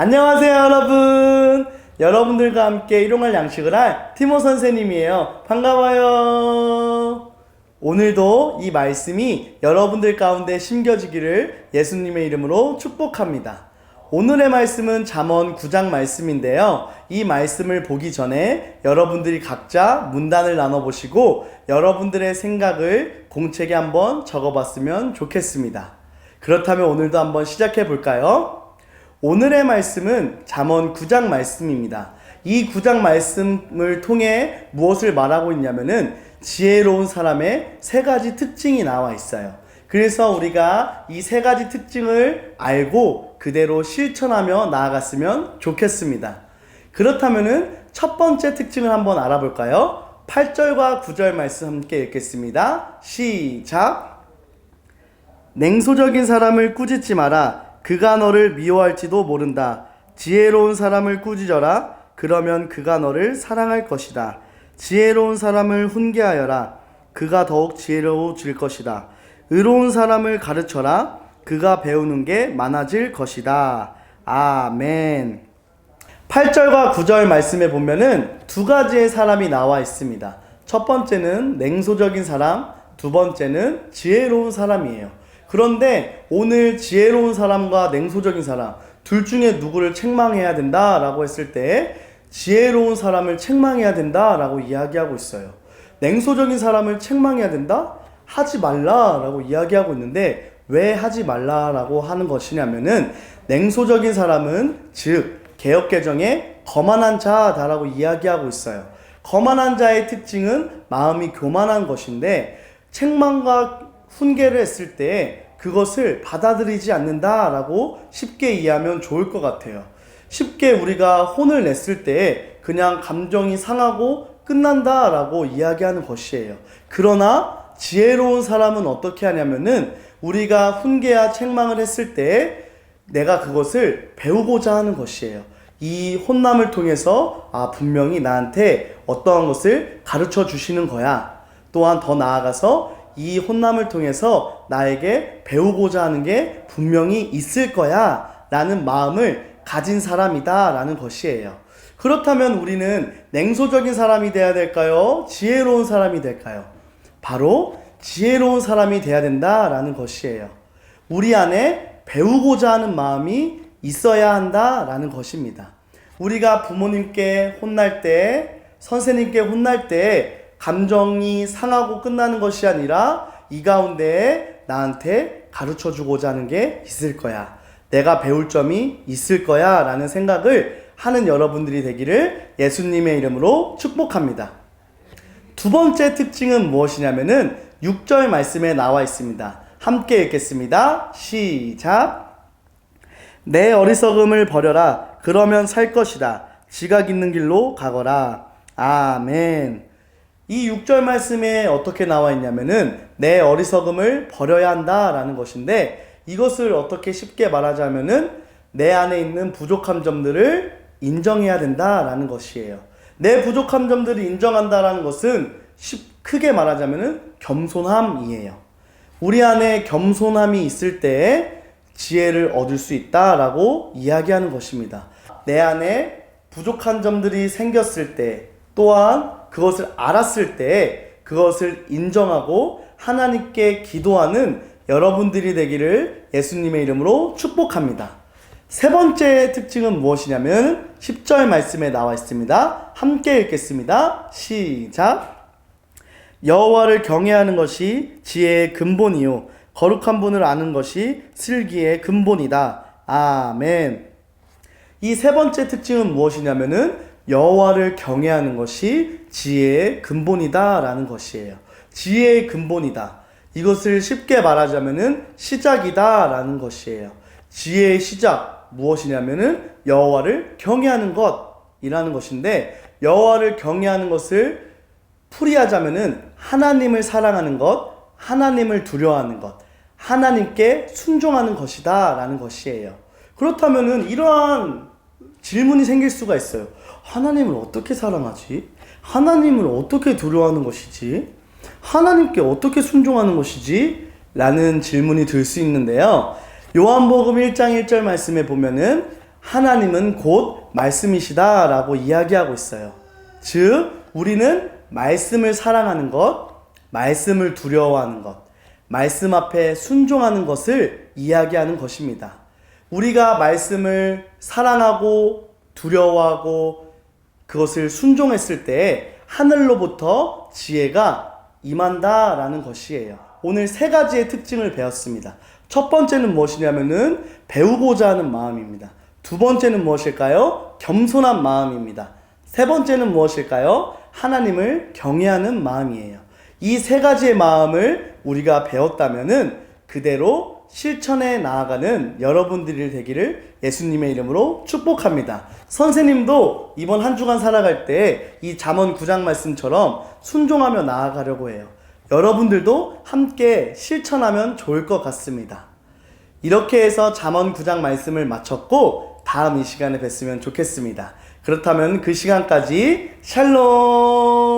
안녕하세요, 여러분. 여러분들과 함께 일용할 양식을 할 티모 선생님이에요. 반가워요. 오늘도 이 말씀이 여러분들 가운데 심겨지기를 예수님의 이름으로 축복합니다. 오늘의 말씀은 잠언 9장 말씀인데요. 이 말씀을 보기 전에 여러분들이 각자 문단을 나눠 보시고 여러분들의 생각을 공책에 한번 적어 봤으면 좋겠습니다. 그렇다면 오늘도 한번 시작해 볼까요? 오늘의 말씀은 잠언 9장 말씀입니다. 이 9장 말씀을 통해 무엇을 말하고 있냐면은 지혜로운 사람의 세 가지 특징이 나와 있어요. 그래서 우리가 이 세 가지 특징을 알고 그대로 실천하며 나아갔으면 좋겠습니다. 그렇다면은 첫 번째 특징을 한번 알아볼까요? 8절과 9절 말씀 함께 읽겠습니다. 시작. 냉소적인 사람을 꾸짖지 마라. 그가 너를 미워할지도 모른다. 지혜로운 사람을 꾸짖어라. 그러면 그가 너를 사랑할 것이다. 지혜로운 사람을 훈계하여라. 그가 더욱 지혜로워질 것이다. 의로운 사람을 가르쳐라. 그가 배우는 게 많아질 것이다. 아멘. 8절과 9절 말씀에 보면은 두 가지의 사람이 나와 있습니다. 첫 번째는 냉소적인 사람, 두 번째는 지혜로운 사람이에요. 그런데 오늘 지혜로운 사람과 냉소적인 사람, 둘 중에 누구를 책망해야 된다라고 했을 때 지혜로운 사람을 책망해야 된다라고 이야기하고 있어요. 냉소적인 사람을 책망해야 된다? 하지 말라라고 이야기하고 있는데 왜 하지 말라라고 하는 것이냐면은 냉소적인 사람은 즉 개혁 개정에 거만한 자다라고 이야기하고 있어요. 거만한 자의 특징은 마음이 교만한 것인데 책망과 훈계를 했을 때 그것을 받아들이지 않는다라고 쉽게 이해하면 좋을 것 같아요. 쉽게 우리가 혼을 냈을 때 그냥 감정이 상하고 끝난다라고 이야기하는 것이에요. 그러나 지혜로운 사람은 어떻게 하냐면은 우리가 훈계와 책망을 했을 때 내가 그것을 배우고자 하는 것이에요. 이 혼남을 통해서 아 분명히 나한테 어떠한 것을 가르쳐 주시는 거야. 또한 더 나아가서 이 혼남을 통해서 나에게 배우고자 하는 게 분명히 있을 거야. 라는 마음을 가진 사람이다. 라는 것이에요. 그렇다면 우리는 냉소적인 사람이 돼야 될까요? 지혜로운 사람이 될까요? 바로 지혜로운 사람이 돼야 된다 라는 것이에요. 우리 안에 배우고자 하는 마음이 있어야 한다 라는 것입니다. 우리가 부모님께 혼날 때, 선생님께 혼날 때 감정이 상하고 끝나는 것이 아니라 이 가운데 나한테 가르쳐 주고자 하는 게 있을 거야. 내가 배울 점이 있을 거야. 라는 생각을 하는 여러분들이 되기를 예수님의 이름으로 축복합니다. 두 번째 특징은 무엇이냐면은 6절 말씀에 나와 있습니다. 함께 읽겠습니다. 시작. 내 어리석음을 버려라. 그러면 살 것이다. 지각 있는 길로 가거라. 아멘. 이 6절 말씀에 어떻게 나와 있냐면은 내 어리석음을 버려야 한다라는 것인데 이것을 어떻게 쉽게 말하자면은 내 안에 있는 부족한 점들을 인정해야 된다라는 것이에요. 내 부족한 점들을 인정한다라는 것은 쉽, 크게 말하자면은 겸손함이에요. 우리 안에 겸손함이 있을 때 지혜를 얻을 수 있다라고 이야기하는 것입니다. 내 안에 부족한 점들이 생겼을 때 또한 그것을 알았을 때 그것을 인정하고 하나님께 기도하는 여러분들이 되기를 예수님의 이름으로 축복합니다. 세 번째 특징은 무엇이냐면 10절 말씀에 나와 있습니다. 함께 읽겠습니다. 시작. 여호와를 경외하는 것이 지혜의 근본이요 거룩한 분을 아는 것이 슬기의 근본이다. 아멘. 이 세 번째 특징은 무엇이냐면은 여호와를 경외하는 것이 지혜의 근본이다라는 것이에요. 지혜의 근본이다. 이것을 쉽게 말하자면은 시작이다라는 것이에요. 지혜의 시작 무엇이냐면은 여호와를 경외하는 것이라는 것인데 여호와를 경외하는 것을 풀이하자면은 하나님을 사랑하는 것, 하나님을 두려워하는 것, 하나님께 순종하는 것이다라는 것이에요. 그렇다면은 이러한 질문이 생길 수가 있어요. 하나님을 어떻게 사랑하지? 하나님을 어떻게 두려워하는 것이지? 하나님께 어떻게 순종하는 것이지? 라는 질문이 들 수 있는데요. 요한복음 1장 1절 말씀에 보면은 하나님은 곧 말씀이시다 라고 이야기하고 있어요. 즉, 우리는 말씀을 사랑하는 것, 말씀을 두려워하는 것, 말씀 앞에 순종하는 것을 이야기하는 것입니다. 우리가 말씀을 사랑하고 두려워하고 그것을 순종했을 때 하늘로부터 지혜가 임한다라는 것이에요. 오늘 세 가지의 특징을 배웠습니다. 첫 번째는 무엇이냐면은 배우고자 하는 마음입니다. 두 번째는 무엇일까요? 겸손한 마음입니다. 세 번째는 무엇일까요? 하나님을 경외하는 마음이에요. 이 세 가지의 마음을 우리가 배웠다면은 그대로 실천해 나아가는 여러분들이 되기를 예수님의 이름으로 축복합니다. 선생님도 이번 한 주간 살아갈 때 이 잠언 9장 말씀처럼 순종하며 나아가려고 해요. 여러분들도 함께 실천하면 좋을 것 같습니다. 이렇게 해서 잠언 9장 말씀을 마쳤고 다음 이 시간에 뵀으면 좋겠습니다. 그렇다면 그 시간까지 샬롬